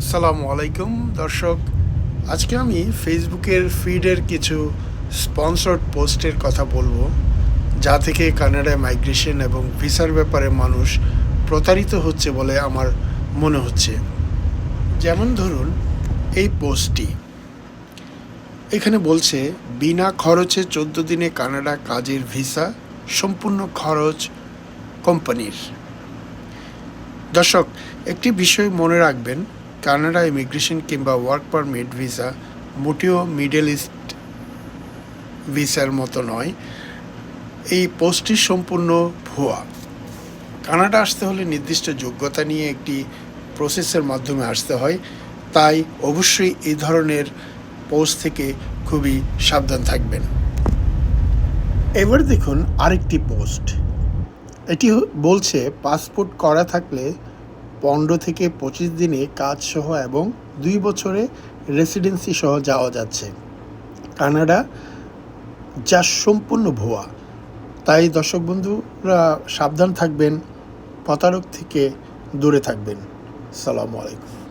আসসালামু আলাইকুম, দর্শক। আজকে আমি ফেসবুকের ফিডের কিছু স্পন্সর্ড পোস্টের কথা বলব, যা থেকে কানাডায় মাইগ্রেশন এবং ভিসার ব্যাপারে মানুষ প্রতারিত হচ্ছে বলে আমার মনে হচ্ছে। যেমন ধরুন, এই পোস্টটি। এখানে বলছে, বিনা খরচে চোদ্দ দিনে কানাডা কাজের ভিসা সম্পূর্ণ খরচ কোম্পানির। দর্শক, একটি বিষয় মনে রাখবেন কানাডা ইমিগ্রেশন কিংবা ওয়ার্ক পারমিট ভিসা মোটেও মিডল ইস্ট ভিসার মতো নয়। এই পোস্টটি সম্পূর্ণ ভুয়া। কানাডা আসতে হলে নির্দিষ্ট যোগ্যতা নিয়ে একটি প্রসেসের মাধ্যমে আসতে হয়। তাই অবশ্যই এই ধরনের পোস্ট থেকে খুবই সাবধান থাকবেন। এবার দেখুন আরেকটি পোস্ট। এটি বলছে, পাসপোর্ট করা থাকলে পনেরো থেকে পঁচিশ দিনে কাজ সহ এবং দুই বছরে রেসিডেন্সি সহ যাওয়া যাচ্ছে। কানাডা যা সম্পূর্ণ ভুয়া। তাই দর্শক বন্ধুরা সাবধান থাকবেন, প্রতারক থেকে দূরে থাকবেন। সালামু আলাইকুম।